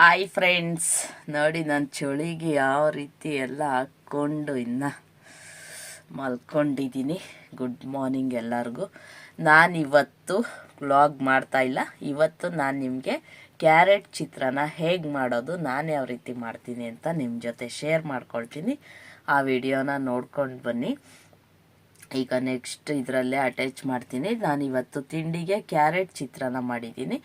Hi friends ನೋಡಿ, ನಾನು ಚಳಿಗೆ ಯಾವ ರೀತಿ ಎಲ್ಲ ಹಾಕ್ಕೊಂಡು ಇನ್ನು ಮಲ್ಕೊಂಡಿದ್ದೀನಿ. ಗುಡ್ ಮಾರ್ನಿಂಗ್ ಎಲ್ಲರಿಗೂ. ನಾನಿವತ್ತು ವ್ಲಾಗ್ ಮಾಡ್ತಾ ಇಲ್ಲ. ಇವತ್ತು ನಾನು ನಿಮಗೆ ಕ್ಯಾರೆಟ್ ಚಿತ್ರನ ಹೇಗೆ ಮಾಡೋದು, ನಾನು ಯಾವ ರೀತಿ ಮಾಡ್ತೀನಿ ಅಂತ ನಿಮ್ಮ ಜೊತೆ ಶೇರ್ ಮಾಡ್ಕೊಳ್ತೀನಿ. ಆ ವಿಡಿಯೋನ ನೋಡ್ಕೊಂಡು ಬನ್ನಿ. ಈಗ ನೆಕ್ಸ್ಟ್ ಇದರಲ್ಲೇ ಅಟ್ಯಾಚ್ ಮಾಡ್ತೀನಿ. ನಾನು ಇವತ್ತು ತಿಂಡಿಗೆ ಕ್ಯಾರೆಟ್ ಚಿತ್ರಾನ್ನ ಮಾಡಿದ್ದೀನಿ.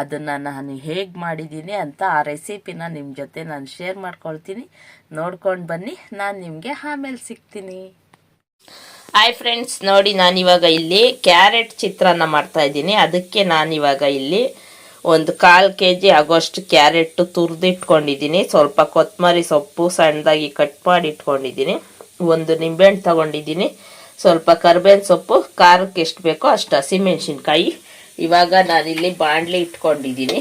ಅದನ್ನು ನಾನು ಹೇಗೆ ಮಾಡಿದ್ದೀನಿ ಅಂತ ಆ ರೆಸಿಪಿನ ನಿಮ್ಮ ಜೊತೆ ನಾನು ಶೇರ್ ಮಾಡ್ಕೊಳ್ತೀನಿ. ನೋಡ್ಕೊಂಡು ಬನ್ನಿ. ನಾನು ನಿಮಗೆ ಆಮೇಲೆ ಸಿಗ್ತೀನಿ. ಹಾಯ್ ಫ್ರೆಂಡ್ಸ್ ನೋಡಿ ನಾನಿವಾಗ ಇಲ್ಲಿ ಕ್ಯಾರೆಟ್ ಚಿತ್ರಾನ್ನ ಮಾಡ್ತಾ ಇದ್ದೀನಿ. ಅದಕ್ಕೆ ನಾನಿವಾಗ ಇಲ್ಲಿ ಒಂದು ಕಾಲು ಕೆ ಜಿ ಆಗೋಷ್ಟು ಕ್ಯಾರೆಟ್ ತುರಿದಿಟ್ಕೊಂಡಿದ್ದೀನಿ. ಸ್ವಲ್ಪ ಕೊತ್ತಂಬರಿ ಸೊಪ್ಪು ಸಣ್ಣದಾಗಿ ಕಟ್ ಮಾಡಿ ಇಟ್ಕೊಂಡಿದ್ದೀನಿ ಒಂದು ನಿಂಬೆಹಣ್ಣು ತಗೊಂಡಿದ್ದೀನಿ. ಸ್ವಲ್ಪ ಕರ್ಬೇವಿನ ಸೊಪ್ಪು, ಖಾರಕ್ಕೆ ಎಷ್ಟು ಬೇಕೋ ಅಷ್ಟು ಹಸಿಮೆಣ್ಸಿನ್ಕಾಯಿ ಇವಾಗ ನಾನಿಲ್ಲಿ ಬಾಣಲಿ ಇಟ್ಕೊಂಡಿದ್ದೀನಿ.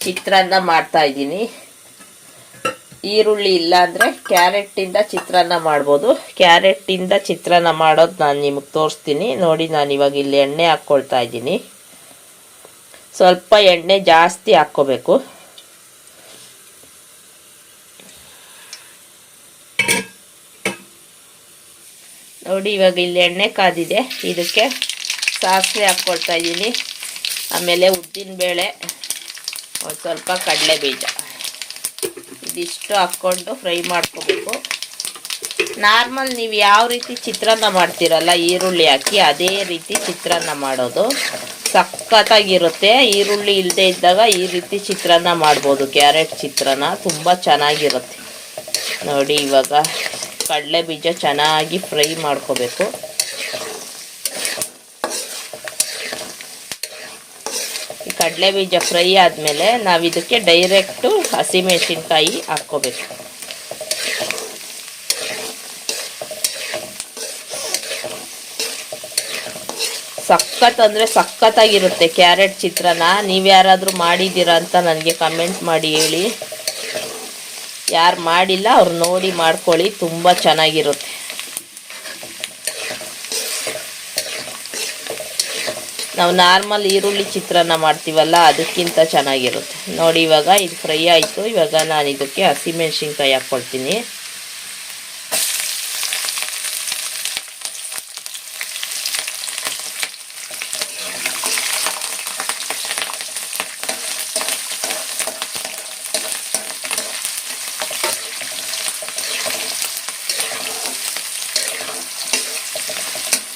ಚಿತ್ರಾನ್ನ ಮಾಡ್ತಾ ಇದ್ದೀನಿ. ಈರುಳ್ಳಿ ಇಲ್ಲಾಂದರೆ ಕ್ಯಾರೆಟ್ಟಿಂದ ಚಿತ್ರಾನ್ನ ಮಾಡ್ಬೋದು. ಕ್ಯಾರೆಟಿಂದ ಚಿತ್ರಾನ್ನ ಮಾಡೋದು ನಾನು ನಿಮಗೆ ತೋರಿಸ್ತೀನಿ. ನೋಡಿ, ನಾನು ಇವಾಗ ಇಲ್ಲಿ ಎಣ್ಣೆ ಹಾಕ್ಕೊಳ್ತಾ ಇದ್ದೀನಿ. ಸ್ವಲ್ಪ ಎಣ್ಣೆ ಜಾಸ್ತಿ ಹಾಕ್ಕೋಬೇಕು. ನೋಡಿ, ಇವಾಗ ಇಲ್ಲಿ ಎಣ್ಣೆ ಕಾದಿದೆ. ಇದಕ್ಕೆ ಸಾಸಿವೆ ಹಾಕ್ಕೊಳ್ತಾ ಇದ್ದೀನಿ. ಆಮೇಲೆ ಉದ್ದಿನಬೇಳೆ ಒಂದು ಸ್ವಲ್ಪ ಕಡಲೆ ಬೀಜ. ಇದಿಷ್ಟು ಹಾಕ್ಕೊಂಡು ಫ್ರೈ ಮಾಡ್ಕೋಬೇಕು. ನಾರ್ಮಲ್ ನೀವು ಯಾವ ರೀತಿ ಚಿತ್ರಾನ್ನ ಮಾಡ್ತೀರಲ್ಲ, ಈರುಳ್ಳಿ ಹಾಕಿ ಅದೇ ರೀತಿ ಚಿತ್ರಾನ್ನ ಮಾಡೋದು. ಸಖತ್ತಾಗಿರುತ್ತೆ. ಈರುಳ್ಳಿ ಇಲ್ಲದೆ ಇದ್ದಾಗ ಈ ರೀತಿ ಚಿತ್ರಾನ್ನ ಮಾಡ್ಬೋದು. ಕ್ಯಾರೆಟ್ ಚಿತ್ರಾನ್ನ ತುಂಬ ಚೆನ್ನಾಗಿರುತ್ತೆ. ನೋಡಿ, ಇವಾಗ ಕಡಲೆ ಬೀಜ ಚೆನ್ನಾಗಿ ಫ್ರೈ ಮಾಡ್ಕೋಬೇಕು. ಈ ಕಡಲೆ ಬೀಜ ಫ್ರೈ ಆದಮೇಲೆ ನಾವು ಇದಕ್ಕೆ ಡೈರೆಕ್ಟು ಹಸಿಮೆಣಸಿನ್ಕಾಯಿ ಹಾಕ್ಕೋಬೇಕು. ಸಖತ್ ಅಂದರೆ ಸಖತ್ತಾಗಿರುತ್ತೆ. ಕ್ಯಾರೆಟ್, ಚಿತ್ರಾನ್ನ ನೀವು ಯಾರಾದರೂ ಮಾಡಿದ್ದೀರಾ ಅಂತ ನನಗೆ ಕಮೆಂಟ್ ಮಾಡಿ ಹೇಳಿ. ಯಾರು ಮಾಡಿಲ್ಲ, ಅವ್ರು ನೋಡಿ ಮಾಡ್ಕೊಳ್ಳಿ, ತುಂಬ ಚೆನ್ನಾಗಿರುತ್ತೆ. ನಾವು ನಾರ್ಮಲ್ ಈರುಳ್ಳಿ ಚಿತ್ರಾನ್ನ ಮಾಡ್ತೀವಲ್ಲ, ಅದಕ್ಕಿಂತ ಚೆನ್ನಾಗಿರುತ್ತೆ. ನೋಡಿ ಇವಾಗ ಇದು ಫ್ರೈ ಆಯಿತು, ಇವಾಗ ನಾನು ಇದಕ್ಕೆ ಹಸಿಮೆಣ್ಸಿನ್ಕಾಯಿ ಹಾಕ್ಕೊಳ್ತೀನಿ.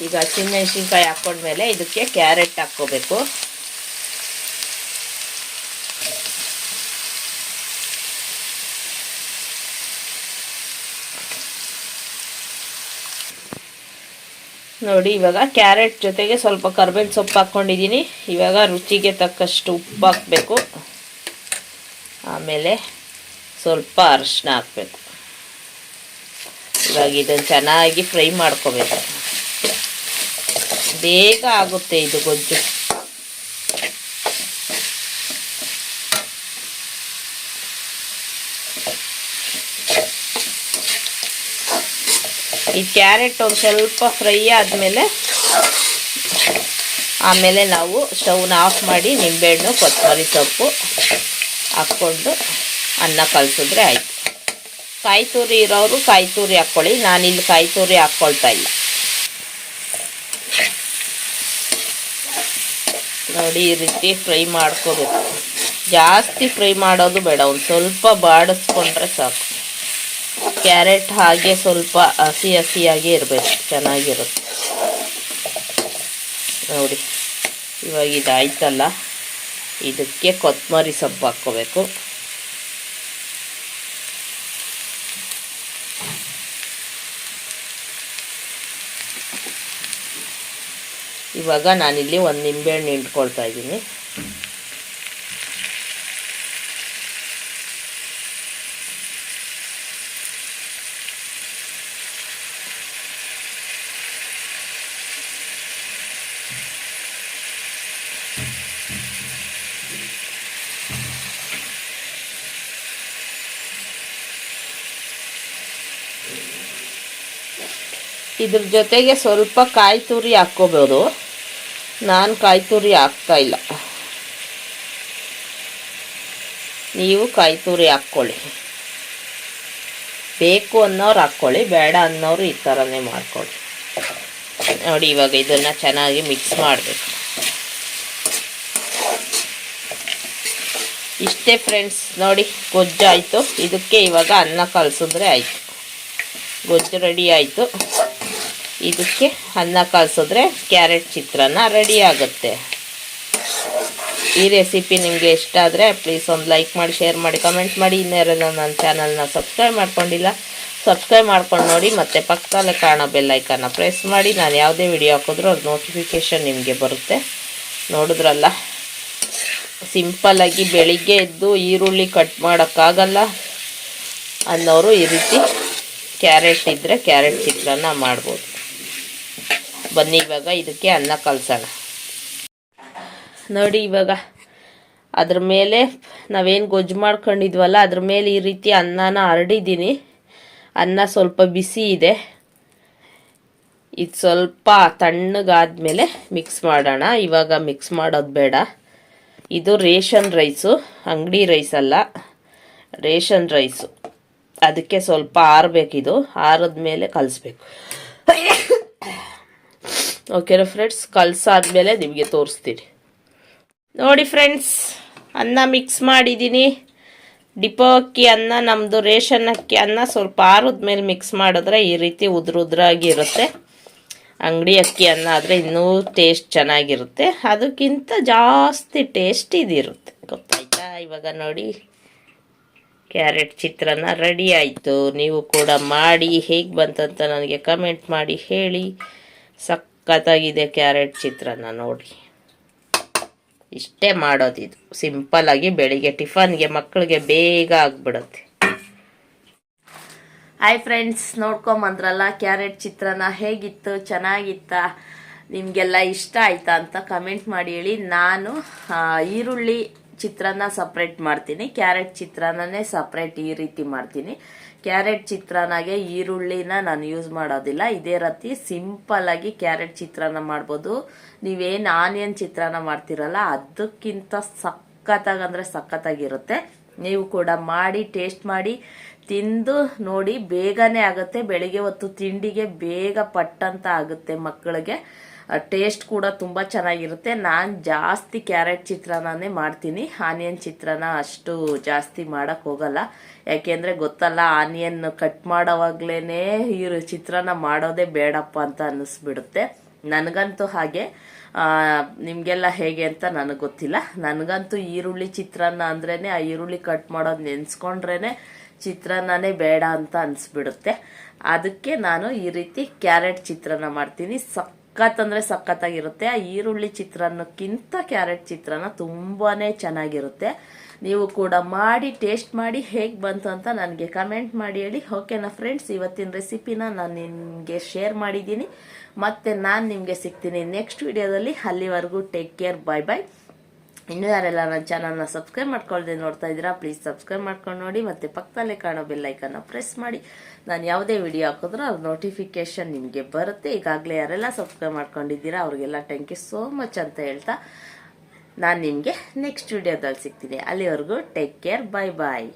ಈಗ ಹಸಿಮೆಣ್ಸಿನ್ಕಾಯಿ ಹಾಕ್ಕೊಂಡ್ಮೇಲೆ ಇದಕ್ಕೆ ಕ್ಯಾರೆಟ್ ಹಾಕ್ಕೋಬೇಕು. ನೋಡಿ, ಇವಾಗ ಕ್ಯಾರೆಟ್ ಜೊತೆಗೆ ಸ್ವಲ್ಪ ಕರ್ಬೇವಿನ ಸೊಪ್ಪು ಹಾಕ್ಕೊಂಡಿದ್ದೀನಿ. ಇವಾಗ ರುಚಿಗೆ ತಕ್ಕಷ್ಟು ಉಪ್ಪು ಹಾಕಬೇಕು. ಆಮೇಲೆ ಸ್ವಲ್ಪ ಅರಿಶಿನ ಹಾಕಬೇಕು. ಇವಾಗ ಇದನ್ನು ಚೆನ್ನಾಗಿ ಫ್ರೈ ಮಾಡ್ಕೋಬೇಕು. ಬೇಗ ಆಗುತ್ತೆ ಇದು ಗೊಜ್ಜು. ಈ ಕ್ಯಾರೆಟ್ ಒಂದು ಸ್ವಲ್ಪ ಫ್ರೈ ಆದಮೇಲೆ ಆಮೇಲೆ ನಾವು ಸ್ಟವ್ನ ಆಫ್ ಮಾಡಿ ನಿಂಬೆಹಣ್ಣು, ಕೊತ್ತಂಬರಿ ಸೊಪ್ಪು ಹಾಕ್ಕೊಂಡು ಅನ್ನ ಕಲಸಿದ್ರೆ ಆಯಿತು. ಕಾಯಿ ತುರಿ ಇರೋರು ಕಾಯಿ ತುರಿ ಹಾಕ್ಕೊಳ್ಳಿ ನಾನಿಲ್ಲಿ ಕಾಯಿ ತುರಿ ಹಾಕ್ಕೊಳ್ತಾ ಇಲ್ಲ. ನೋಡಿ, ಈ ರೀತಿ ಫ್ರೈ ಮಾಡ್ಕೋಬೇಕು. ಜಾಸ್ತಿ ಫ್ರೈ ಮಾಡೋದು ಬೇಡ, ಒಂದು ಸ್ವಲ್ಪ ಬಾಡಿಸ್ಕೊಂಡ್ರೆ ಸಾಕು. ಕ್ಯಾರೆಟ್ ಹಾಗೆ ಸ್ವಲ್ಪ ಹಸಿ ಹಸಿಯಾಗಿ ಇರಬೇಕು, ಚೆನ್ನಾಗಿರುತ್ತೆ. ನೋಡಿ, ಇವಾಗ ಇದಾಯ್ತಲ್ಲ. ಇದಕ್ಕೆ ಕೊತ್ತಂಬರಿ ಸೊಪ್ಪು ಹಾಕ್ಕೋಬೇಕು. ಇವಾಗ ನಾನಿಲ್ಲಿ ಒಂದು ನಿಂಬೆಹಣ್ಣು ಹಿಂಡ್ಕೊಳ್ತಾ ಇದ್ದೀನಿ. ಇದ್ರ ಜೊತೆಗೆ ಸ್ವಲ್ಪ ಕಾಯಿ ತುರಿ ಹಾಕ್ಕೋಬೋದು. ನಾನು ಕಾಯಿ ತುರಿ ಹಾಕ್ತಾ ಇಲ್ಲ. ನೀವು ಕಾಯಿ ತುರಿ ಹಾಕ್ಕೊಳ್ಳಿ. ಬೇಕು ಅನ್ನೋರು ಹಾಕ್ಕೊಳ್ಳಿ, ಬೇಡ ಅನ್ನೋರು ಈ ಥರನೇ ಮಾಡ್ಕೊಳ್ಳಿ. ನೋಡಿ, ಇವಾಗ ಇದನ್ನು ಚೆನ್ನಾಗಿ ಮಿಕ್ಸ್ ಮಾಡಬೇಕು. ಇಷ್ಟೇ ಫ್ರೆಂಡ್ಸ್ ನೋಡಿ ಗೊಜ್ಜು ಆಯಿತು ಇದಕ್ಕೆ ಇವಾಗ ಅನ್ನ ಕಲಸಿದ್ರೆ ಆಯಿತು. ಗೊಜ್ಜು ರೆಡಿ ಆಯಿತು. ಇದಕ್ಕೆ ಅನ್ನ ಕಲಸಿದ್ರೆ ಕ್ಯಾರೆಟ್ ಚಿತ್ರಾನ್ನ ರೆಡಿ ಆಗುತ್ತೆ. ಈ ರೆಸಿಪಿ ನಿಮಗೆ ಇಷ್ಟ ಆದರೆ ಪ್ಲೀಸ್ ಒಂದು ಲೈಕ್ ಮಾಡಿ ಶೇರ್ ಮಾಡಿ ಕಮೆಂಟ್ ಮಾಡಿ. ಇನ್ನೇರೇನೋ ನನ್ನ ಚಾನಲ್ನ ಸಬ್ಸ್ಕ್ರೈಬ್ ಮಾಡ್ಕೊಂಡಿಲ್ಲ ಸಬ್ಸ್ಕ್ರೈಬ್ ಮಾಡ್ಕೊಂಡು ನೋಡಿ. ಮತ್ತು ಪಕ್ಕದಲ್ಲೇ ಕಾಣೋ ಬೆಲ್ಲೈಕನ್ನ ಪ್ರೆಸ್ ಮಾಡಿ. ನಾನು ಯಾವುದೇ ವಿಡಿಯೋ ಹಾಕಿದ್ರೂ ಅದು ನೋಟಿಫಿಕೇಷನ್ ನಿಮಗೆ ಬರುತ್ತೆ. ನೋಡಿದ್ರಲ್ಲ? ಸಿಂಪಲ್ಲಾಗಿ ಬೆಳಿಗ್ಗೆ ಎದ್ದು ಈರುಳ್ಳಿ ಕಟ್ ಮಾಡೋಕ್ಕಾಗಲ್ಲ ಅನ್ನೋರು ಈ ರೀತಿ ಕ್ಯಾರೆಟ್ ಇದ್ದರೆ ಕ್ಯಾರೆಟ್ ಚಿತ್ರಾನ್ನ ಮಾಡ್ಬೋದು. ಬನ್ನಿ, ಇವಾಗ ಇದಕ್ಕೆ ಅನ್ನ ಕಲಸೋಣ. ನೋಡಿ ಇವಾಗ, ಅದ್ರ ಮೇಲೆ ನಾವೇನು ಗೊಜ್ಜು ಮಾಡ್ಕೊಂಡಿದ್ವಲ್ಲ, ಅದ್ರ ಮೇಲೆ ಈ ರೀತಿ ಅನ್ನನ ಹರಡಿದ್ದೀನಿ. ಅನ್ನ ಸ್ವಲ್ಪ ಬಿಸಿ ಇದೆ. ಇದು ಸ್ವಲ್ಪ ತಣ್ಣಗಾದ್ಮೇಲೆ ಮಿಕ್ಸ್ ಮಾಡೋಣ. ಇವಾಗ ಮಿಕ್ಸ್ ಮಾಡೋದು ಬೇಡ. ಇದು ರೇಷನ್ ರೈಸು, ಅಂಗಡಿ ರೈಸ್ ಅಲ್ಲ, ರೇಷನ್ ರೈಸು. ಅದಕ್ಕೆ ಸ್ವಲ್ಪ ಆರಬೇಕಿದು. ಆರಿದ್ಮೇಲೆ ಕಲಿಸ್ಬೇಕು. ಓಕೆನಾ ಫ್ರೆಂಡ್ಸ್ ಕಲಸಾದ್ಮೇಲೆ ನಿಮಗೆ ತೋರಿಸ್ತೀನಿ. ನೋಡಿ ಫ್ರೆಂಡ್ಸ್ ಅನ್ನ ಮಿಕ್ಸ್ ಮಾಡಿದ್ದೀನಿ. ಡಿಪೋ ಅಕ್ಕಿ ಅನ್ನ ನಮ್ಮದು ರೇಷನ್ ಅಕ್ಕಿ ಅನ್ನ ಸ್ವಲ್ಪ ಆರಿದ್ಮೇಲೆ ಮಿಕ್ಸ್ ಮಾಡಿದ್ರೆ ಈ ರೀತಿ ಉದ್ರ ಇರುತ್ತೆ. ಅಂಗಡಿ ಅಕ್ಕಿ ಅನ್ನ ಆದರೆ ಇನ್ನೂ ಟೇಸ್ಟ್ ಚೆನ್ನಾಗಿರುತ್ತೆ. ಅದಕ್ಕಿಂತ ಜಾಸ್ತಿ ಟೇಸ್ಟ್ ಇದಿರುತ್ತೆ. ಗೊತ್ತಾಯ್ತಾ? ಇವಾಗ ನೋಡಿ. ಕ್ಯಾರೆಟ್ ಚಿತ್ರಾನ್ನ ರೆಡಿ ಆಯಿತು. ನೀವು ಕೂಡ ಮಾಡಿ, ಹೇಗೆ ಬಂತಂತ ನನಗೆ ಕಮೆಂಟ್ ಮಾಡಿ ಹೇಳಿ. ಸಖತ್ತಾಗಿದೆ ಕ್ಯಾರೆಟ್ ಚಿತ್ರಾನ್ನ ನೋಡಿ. ಇಷ್ಟೇ ಮಾಡೋದಿದು. ಸಿಂಪಲ್ಲಾಗಿ ಬೆಳಿಗ್ಗೆ ಟಿಫನ್ಗೆ ಮಕ್ಕಳಿಗೆ ಬೇಗ ಆಗ್ಬಿಡುತ್ತೆ. ಹಾಯ್ ಫ್ರೆಂಡ್ಸ್ ನೋಡ್ಕೊಂಬಂದ್ರಲ್ಲ, ಕ್ಯಾರೆಟ್ ಚಿತ್ರಾನ್ನ ಹೇಗಿತ್ತು, ಚೆನ್ನಾಗಿತ್ತಾ? ನಿಮಗೆಲ್ಲ ಇಷ್ಟ ಆಯ್ತಾ ಅಂತ ಕಮೆಂಟ್ ಮಾಡಿ ಹೇಳಿ. ನಾನು ಈರುಳ್ಳಿ ಚಿತ್ರಾನ್ನ ಸಪ್ರೇಟ್ ಮಾಡ್ತೀನಿ. ಕ್ಯಾರೆಟ್ ಚಿತ್ರಾನ್ನನೇ ಸಪ್ರೇಟ್ ಈ ರೀತಿ ಮಾಡ್ತೀನಿ. ಕ್ಯಾರೆಟ್ ಚಿತ್ರಾನ್ನಗೆ ಈರುಳ್ಳಿನ ನಾನು ಯೂಸ್ ಮಾಡೋದಿಲ್ಲ. ಇದೇ ರೀತಿ ಸಿಂಪಲ್ ಆಗಿ ಕ್ಯಾರೆಟ್ ಚಿತ್ರಾನ್ನ ಮಾಡ್ಬೋದು. ನೀವೇನು ಆನಿಯನ್ ಚಿತ್ರಾನ್ನ ಮಾಡ್ತಿರಲ್ಲ, ಅದಕ್ಕಿಂತ ಸಖತ್ತಾಗಿ ಅಂದರೆ ಸಖತ್ತಾಗಿರುತ್ತೆ. ನೀವು ಕೂಡ ಮಾಡಿ ಟೇಸ್ಟ್ ಮಾಡಿ, ತಿಂದು ನೋಡಿ, ಬೇಗನೆ ಆಗುತ್ತೆ. ಬೆಳಿಗ್ಗೆ ಹೊತ್ತು ತಿಂಡಿಗೆ ಬೇಗ ಪಟ್ಟಂತ ಆಗುತ್ತೆ ಮಕ್ಕಳಿಗೆ. ಟೇಸ್ಟ್ ಕೂಡ ತುಂಬ ಚೆನ್ನಾಗಿರುತ್ತೆ. ನಾನು ಜಾಸ್ತಿ ಕ್ಯಾರೆಟ್ ಚಿತ್ರಾನ್ನನೇ ಮಾಡ್ತೀನಿ. ಆನಿಯನ್ ಚಿತ್ರಾನ್ನ ಅಷ್ಟು ಜಾಸ್ತಿ ಮಾಡೋಕ್ಕೆ ಹೋಗಲ್ಲ. ಯಾಕೆಂದರೆ ಗೊತ್ತಲ್ಲ ಆನಿಯನ್ ಕಟ್ ಮಾಡೋವಾಗ್ಲೇ ಈ ಚಿತ್ರಾನ್ನ ಮಾಡೋದೇ ಬೇಡಪ್ಪ ಅಂತ ಅನ್ನಿಸ್ಬಿಡುತ್ತೆ. ನನಗಂತೂ ಹಾಗೆ. ನಿಮಗೆಲ್ಲ ಹೇಗೆ ಅಂತ ನನಗೆ ಗೊತ್ತಿಲ್ಲ. ನನಗಂತೂ ಈರುಳ್ಳಿ ಚಿತ್ರಾನ್ನ ಅಂದ್ರೇ ಆ ಈರುಳ್ಳಿ ಕಟ್ ಮಾಡೋದು ನೆನೆಸ್ಕೊಂಡ್ರೇ ಚಿತ್ರಾನ್ನನೇ ಬೇಡ ಅಂತ ಅನಿಸ್ಬಿಡುತ್ತೆ ಅದಕ್ಕೆ ನಾನು ಈ ರೀತಿ ಕ್ಯಾರೆಟ್ ಚಿತ್ರಾನ್ನ ಮಾಡ್ತೀನಿ. ಸಖತ್ ಅಂದರೆ ಸಖತ್ತಾಗಿರುತ್ತೆ. ಆ ಈರುಳ್ಳಿ ಚಿತ್ರಾನ್ನಕ್ಕಿಂತ ಕ್ಯಾರೆಟ್ ಚಿತ್ರಾನ್ನ ತುಂಬಾ ಚೆನ್ನಾಗಿರುತ್ತೆ. ನೀವು ಕೂಡ ಮಾಡಿ, ಟೇಸ್ಟ್ ಮಾಡಿ ಹೇಗೆ ಬಂತು ಅಂತ ನನಗೆ ಕಮೆಂಟ್ ಮಾಡಿ ಹೇಳಿ. ಓಕೆನಾ ಫ್ರೆಂಡ್ಸ್ ಇವತ್ತಿನ ರೆಸಿಪಿನ ನಾನು ನಿಮಗೆ ಶೇರ್ ಮಾಡಿದ್ದೀನಿ. ಮತ್ತೆ ನಾನು ನಿಮಗೆ ಸಿಗ್ತೀನಿ ನೆಕ್ಸ್ಟ್ ವಿಡಿಯೋದಲ್ಲಿ ಅಲ್ಲಿವರೆಗೂ ಟೇಕ್ ಕೇರ್ ಬಾಯ್ ಬಾಯ್ ಇನ್ನೂ ಯಾರೆಲ್ಲ ನನ್ನ ಚಾನಲ್ನ ಸಬ್ಸ್ಕ್ರೈಬ್ ಮಾಡ್ಕೊಳ್ಳದೆ ನೋಡ್ತಾ ಇದ್ದೀರಾ ಪ್ಲೀಸ್ ಸಬ್ಸ್ಕ್ರೈಬ್ ಮಾಡ್ಕೊಂಡು ನೋಡಿ, ಮತ್ತು ಪಕ್ಕದಲ್ಲೇ ಕಾಣೋ ಬೆಲ್ಲೈಕನ್ನ ಪ್ರೆಸ್ ಮಾಡಿ. ನಾನು ಯಾವುದೇ ವಿಡಿಯೋ ಹಾಕಿದ್ರೂ ಅದು ನೋಟಿಫಿಕೇಶನ್ ನಿಮಗೆ ಬರುತ್ತೆ. ಈಗಾಗಲೇ ಯಾರೆಲ್ಲ ಸಬ್ಸ್ಕ್ರೈಬ್ ಮಾಡ್ಕೊಂಡಿದ್ದೀರಾ, ಅವ್ರಿಗೆಲ್ಲ ಥ್ಯಾಂಕ್ ಯು ಸೋ ಮಚ್ ಅಂತ ಹೇಳ್ತಾ ನಾನು ನಿಮಗೆ ನೆಕ್ಸ್ಟ್ ವಿಡಿಯೋದಲ್ಲಿ ಸಿಗ್ತೀನಿ. ಅಲ್ಲಿವರೆಗೂ ಟೇಕ್ ಕೇರ್ ಬಾಯ್ ಬಾಯ್